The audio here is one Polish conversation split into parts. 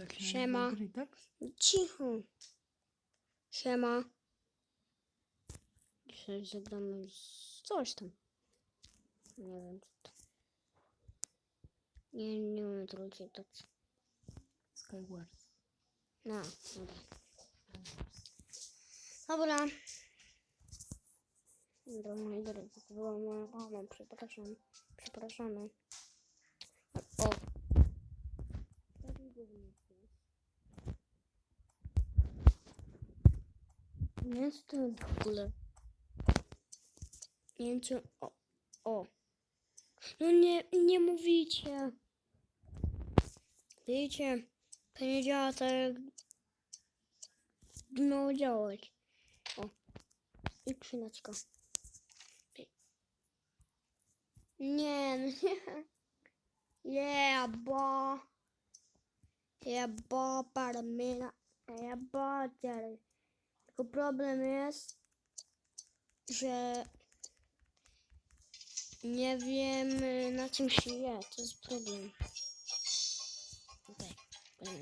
Tak się Siema. nazywa tak? Cicho. Siema. Dzisiaj zagramy z coś tam. Nie wiem co to. Nie, nie umiem tego czytać. Skywars. No, dobra. Dobra. Dobra, moi drodzy, to była moja mama, przepraszam. Przepraszamy. O. Nie jest to w ogóle. Nie wiem czy... O. O. No nie, nie mówicie. Wiecie, to nie działa tak jak miało działać. O. I skrzyneczka. Nie, no nie. Yeah, bo. Yeah, bo, para dziary. Tylko problem jest, że nie wiem na czym się je. To jest problem. Okej. Okay.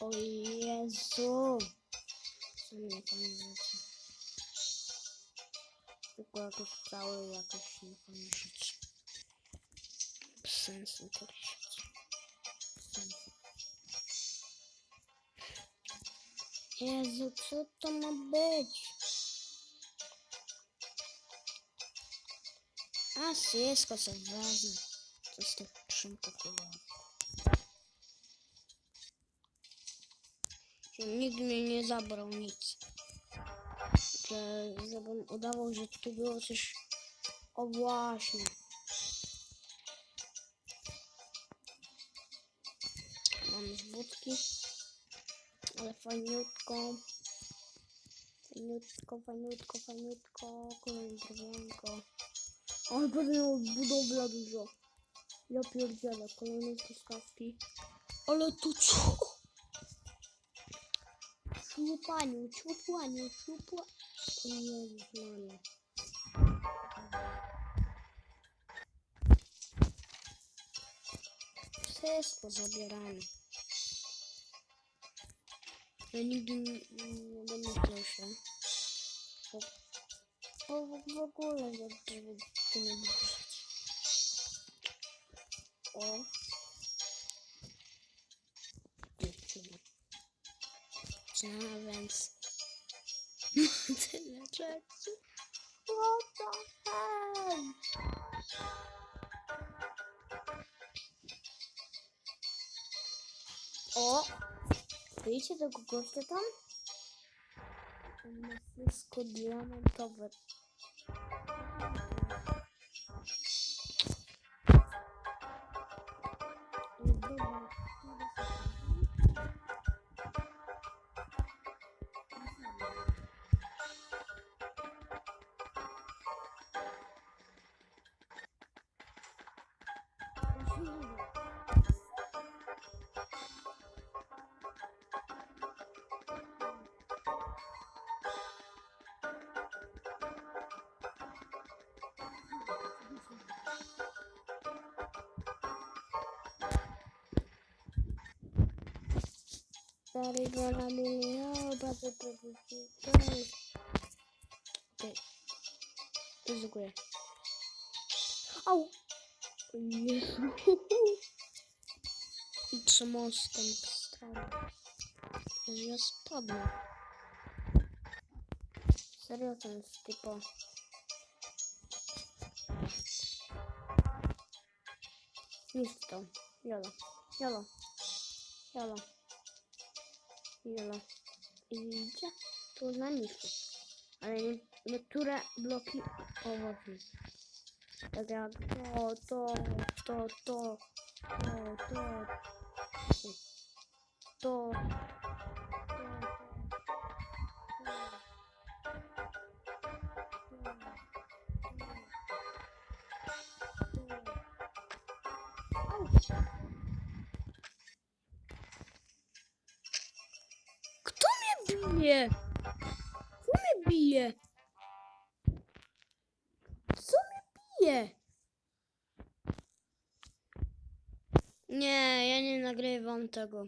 O Jezu. Co mnie pamiętacie? Tylko jakoś cały jakoś nie pamiętacie. Bez sensu to Jezu, co to ma być? A, wszystko sobie wezmę. Co z tych skrzynków chyba. nikt mnie nie zabrał nic. Że żebym udawał, że tu było coś. O właśnie. Mam z budki. Ale fajniutko. Fajniutko, fajniutko, fajniutko. Kolejne drewienko. Ale miał budowla dużo. Ja pierdzielę. Kolejne truskawki. Ale tu co? Ciupaniu, ciupaniu, ciupła... O Jezus Maria. Wszystko Beni gün beni arkadaşlar. Bak. Bak bak bak olacak gibi bunu O. Sana Oh. Тричі загуглився там. Мисливську дріану товар. Thank you. stary wolami nie oba wypowiedzi. Okej. Tu z góry. Au! Nie. I trzy mostem stary. Że ja spadnę. Serio ten typo. Nic to. Jolo. Jolo. Jolo. Yola. Idzie tu na nisku. Ale niektóre bloki owocne. Tak jak to, to, to, to, to, to, to, bije? Kto mnie bije? Co mnie bije? Nie, ja nie nagrywam tego.